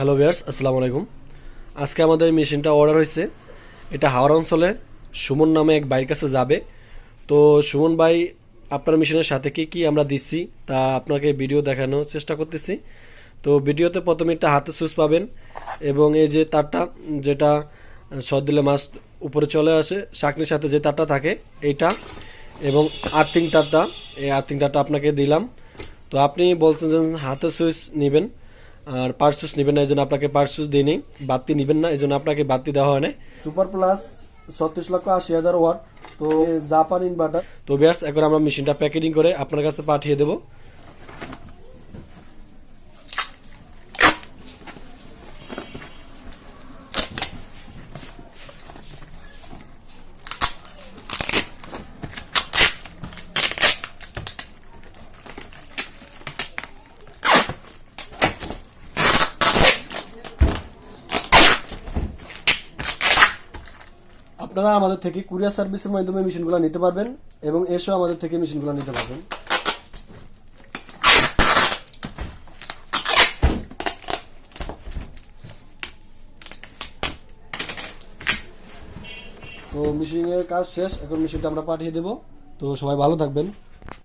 Hello viewers আসসালামু আলাইকুম। আজকে আমাদের মেশিনটা অর্ডার হয়েছে। এটা হাওড় অঞ্চলে সুমন নামে এক বাইর কাছে যাবে। তো সুমন ভাই, আপনার মেশিনের সাথে কি কি আমরা দিচ্ছি তা আপনাকে ভিডিও দেখানোর চেষ্টা করতেছি। তো ভিডিওতে প্রথমে একটা হাতে সুইচ পাবেন এবং এই যে তারটা, যেটা শর্ট দিলে মাছ উপরে চলে আসে, শাকনির সাথে যে তারটা থাকে, এইটা এবং আর্থিং তারটা, এই আর্থিং তারটা আপনাকে দিলাম। তো আপনি বলছেন যে হাতে সুইচ নেবেন। আর পার্সুস নেবেন না এই জন্য আপনাকে পার্সুস দিইনি বাতি নেবেন না এই জন্য আপনাকে বাতি দেওয়া হয় না সুপার প্লাস ছত্রিশ লক্ষ আশি হাজার ওয়াট তো জাপান ইনভার্টার তো ব্যাস এখন আমরা মেশিনটা প্যাকেটিং করে আপনার কাছে পাঠিয়ে দেবো। আপনারা আমাদের থেকে কুরিয়ার সার্ভিসের মাধ্যমে মেশিনগুলো নিতে পারবেন এবং এসেও আমাদের থেকে মেশিনগুলো নিতে পারবেন। তো মেশিনের কাজ শেষ, এখন মেশিনটা আমরা পাঠিয়ে দেব। তো সবাই ভালো থাকবেন।